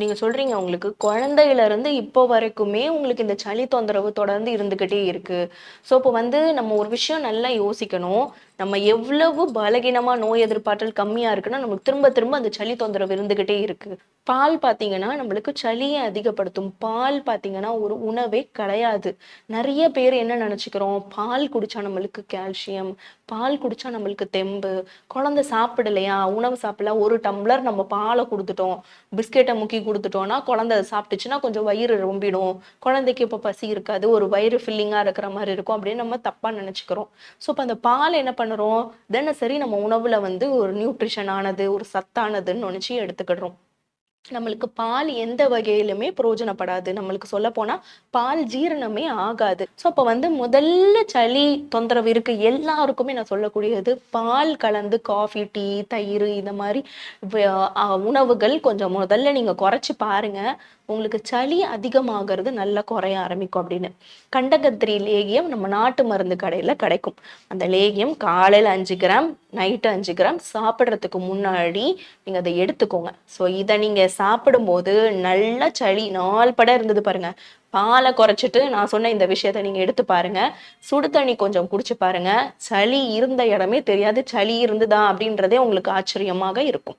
நீங்க சொல்றீங்க உங்களுக்கு குழந்தையில இருந்து இப்போ வரைக்குமே உங்களுக்கு இந்த சளி தொந்தரவு தொடர்ந்து இருந்துகிட்டே இருக்கு. ஸோ இப்போ வந்து நம்ம ஒரு விஷயம் நல்லா யோசிக்கணும். நம்ம எவ்வளவு பலகீனமா நோய் எதிர்ப்பாற்றல் கம்மியா இருக்குன்னா நமக்கு திரும்ப திரும்ப அந்த சளி தொந்தரவு இருந்துகிட்டே இருக்கு. பால் பார்த்தீங்கன்னா நம்மளுக்கு சளியை அதிகப்படுத்தும். பால் பார்த்தீங்கன்னா ஒரு உணவே கிடையாது. நிறைய பேர் என்ன நினைச்சுக்கிறோம்? பால் குடிச்சா நம்மளுக்கு கால்சியம் பால் குடிச்சா நம்மளுக்கு தெம்பு. குழந்தை சாப்பிடலையா? உணவு சாப்பிடல. ஒரு டம்ளர் நம்ம பாலை கொடுத்துட்டோம். பிஸ்கெட்டை முக்கி கொடுத்துட்டோம்னா குழந்தை அதை சாப்பிட்டுச்சுன்னா கொஞ்சம் வயிறு ரொம்பிடும். குழந்தைக்கு இப்போ பசி இருக்காது. ஒரு வயிறு ஃபில்லிங்காக இருக்கிற மாதிரி இருக்கும் அப்படின்னு நம்ம தப்பாக நினச்சிக்கிறோம். ஸோ இப்போ அந்த பால் என்ன பண்ணுறோம்? தினசரி நம்ம உணவில் வந்து ஒரு நியூட்ரிஷன் ஆனது ஒரு சத்தானதுன்னு நினச்சி எடுத்துக்கிடுறோம். நம்மளுக்கு பால் எந்த வகையிலுமே பிரயோஜனப்படாது. நம்மளுக்கு சொல்ல போனா பால் ஜீரணமே ஆகாது. ஸோ அப்போ வந்து முதல்ல சளி தொந்தரவு இருக்கு. எல்லாருக்குமே நான் சொல்லக்கூடியது பால் கலந்து காஃபி டீ தயிர் இந்த மாதிரி உணவுகள் கொஞ்சம் முதல்ல நீங்க குறைச்சி பாருங்க. உங்களுக்கு சளி அதிகமாகிறது நல்லா குறைய ஆரம்பிக்கும் அப்படின்னு. கண்டகத்திரி லேகியம் நம்ம நாட்டு மருந்து கடையில கிடைக்கும். அந்த லேகியம் காலையில அஞ்சு கிராம் நைட்டு அஞ்சு கிராம் சாப்பிட்றதுக்கு முன்னாடி நீங்க அதை எடுத்துக்கோங்க. ஸோ இதை நீங்க சாப்பிடும்போது நல்ல சளி நாள் படம் இருந்தது பாருங்க. பாலை குறைச்சிட்டு நான் சொன்ன இந்த விஷயத்த நீங்க எடுத்து பாருங்க. சுடு தண்ணி கொஞ்சம் குடிச்சு பாருங்க. சளி இருந்த இடமே தெரியாது. சளி இருந்துதா அப்படின்றதே உங்களுக்கு ஆச்சரியமாக இருக்கும்.